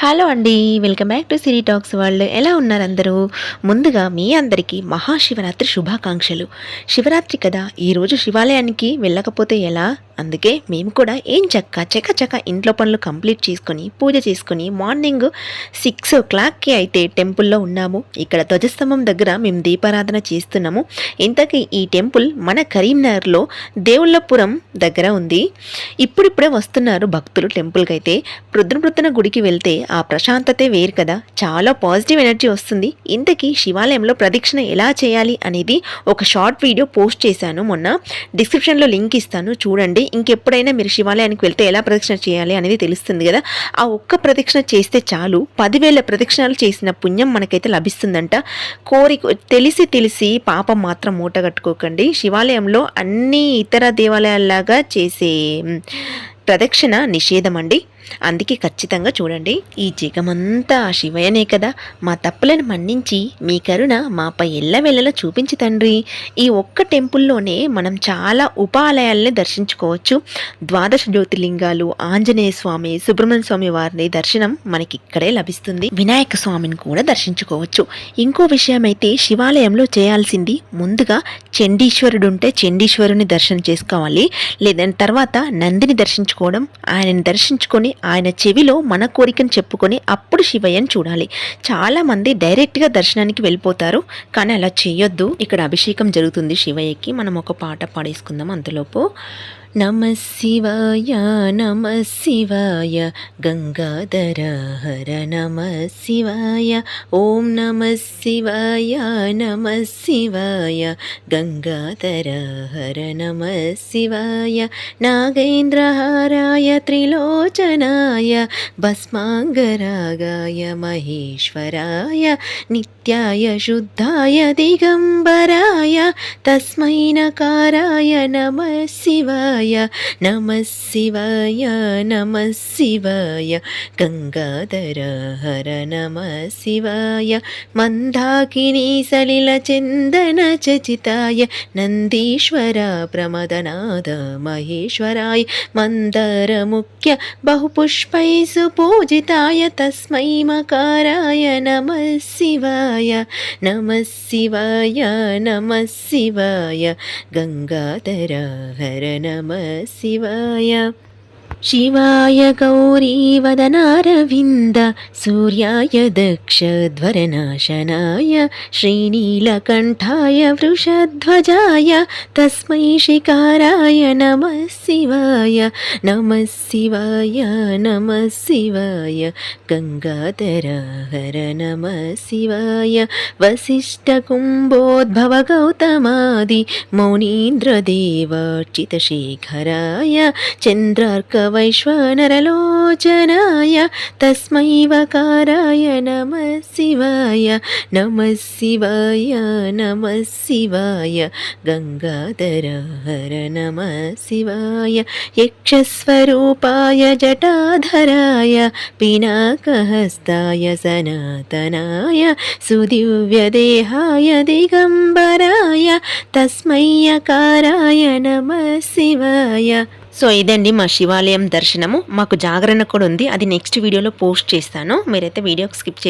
Hello అండి welcome back to cine talks world. ఎలా ఉన్నారు అందరూ? ముందుగా మీ అందరికీ మహాశివరాత్రి శుభాకాంక్షలు. శివరాత్రి కదా ఈరోజు శివాలయానికి వెళ్ళకపోతే ఎలా? అందుకే మేము కూడా ఏం చక్క చక చక ఇంట్లో పనులు కంప్లీట్ చేసుకొని పూజ చేసుకొని మార్నింగ్ సిక్స్ ఓ క్లాక్కి అయితే టెంపుల్లో ఉన్నాము. ఇక్కడ ధ్వజస్తంభం దగ్గర మేము దీపారాధన చేస్తున్నాము. ఇంతకీ ఈ టెంపుల్ మన కరీంనగర్లో దేవుళ్ళపురం దగ్గర ఉంది. ఇప్పుడిప్పుడే వస్తున్నారు భక్తులు టెంపుల్కి అయితే ప్రొద్దున ప్రొద్దున గుడికి వెళ్తే ఆ ప్రశాంతతే వేరు కదా. చాలా పాజిటివ్ ఎనర్జీ వస్తుంది. ఇంతకీ శివాలయంలో ప్రదక్షిణ ఎలా చేయాలి అనేది ఒక షార్ట్ వీడియో పోస్ట్ చేశాను మొన్న. డిస్క్రిప్షన్లో లింక్ ఇస్తాను చూడండి. ఇంకెప్పుడైనా మీరు శివాలయానికి వెళ్తే ఎలా ప్రదక్షిణ చేయాలి అనేది తెలుస్తుంది కదా. ఆ ఒక్క ప్రదక్షిణ చేస్తే చాలు. పదివేల ప్రదక్షిణాలు చేసిన పుణ్యం మనకైతే లభిస్తుందంట. కోరిక తెలిసి తెలిసి పాపం మాత్రం మూట కట్టుకోకండి శివాలయంలో అన్ని ఇతర దేవాలయాల్లాగా చేసే ప్రదక్షిణ నిషేధం అండి. అందుకే ఖచ్చితంగా చూడండి ఈ జగమంతా ఆ శివయనే కదా. మా తప్పులను మన్నించి మీ కరుణ మాపై ఎల్లవెల్లలా చూపించి తండ్రి. ఈ ఒక్క టెంపుల్లోనే మనం చాలా ఉపాలయాల్ని దర్శించుకోవచ్చు. ద్వాదశ జ్యోతిర్లింగాలు ఆంజనేయ స్వామి సుబ్రహ్మణ్య స్వామి వారిని దర్శనం మనకి ఇక్కడే లభిస్తుంది. వినాయక స్వామిని కూడా దర్శించుకోవచ్చు. ఇంకో విషయం అయితే శివాలయంలో చేయాల్సింది ముందుగా చండీశ్వరుడు ఉంటే చండీశ్వరుని దర్శనం చేసుకోవాలి. లేదని తర్వాత నందిని దర్శించుకోవడం ఆయనని దర్శించుకొని ఆయన చెవిలో మన కోరికను చెప్పుకొని అప్పుడు శివయ్యని చూడాలి. చాలామంది డైరెక్ట్గా దర్శనానికి వెళ్ళిపోతారు. కానీ అలా చేయొద్దు. ఇక్కడ అభిషేకం జరుగుతుంది శివయ్యకి. మనం ఒక పాట పాడేసుకుందాం అంతలోపు. నమ శివాయ నమ శివాయ గంగాధర హర నమ శివాయ ఓం నమ శివాయ నమ శివాయ గంగాధర హర నమ శివాయ నాగేంద్రహారాయ త్రిలోచనాయ భస్మాంగరాగాయ మహేశ్వరాయ నిత్యాయ శుద్ధాయ దిగంబరాయ తస్మై నకారాయ నమ శివాయ శివాయ నమ శివాయ నమ శివాయ గంగాధర హర నమ శివాయ మందాకిని సలిల చందన చచితాయ నందీశ్వర ప్రమదనాద మహేశ్వరాయ మందర ముఖ్య బహుపుష్పై సుపూజితాయ తస్మై మకారాయ నమ శివాయ నమ శివాయ నమ శివాయ గంగాధర హర నమ శివాయ शिवाय गौरीवदनारविन्द सूर्याय दक्षध्वरनाशनाय श्रीनीलकण्ठाय वृषध्वजाय तस्मै शिकाराय नमः शिवाय नमः शिवाय नमः शिवाय गङ्गाधराहर नमः शिवाय वसिष्ठकुम्भोद्भव गौतमादि मौनीन्द्रदेवार्चितशेखराय चन्द्रार्क वैश्वानरलोचनाय तस्मै वकाराय नमः शिवाय नमः शिवाय नमः शिवाय गङ्गाधर हर नमः शिवाय यक्षस्वरूपाय जटाधराय पिनाकहस्ताय सनातनाय सुदिव्यदेहाय दिगम्बराय तस्मै यकाराय नमः शिवाय సో ఇదండి మా శివాలయం దర్శనము. మాకు జాగరణ కూడా ఉంది. అది నెక్స్ట్ వీడియోలో పోస్ట్ చేస్తాను. మీరైతే వీడియో స్కిప్ చే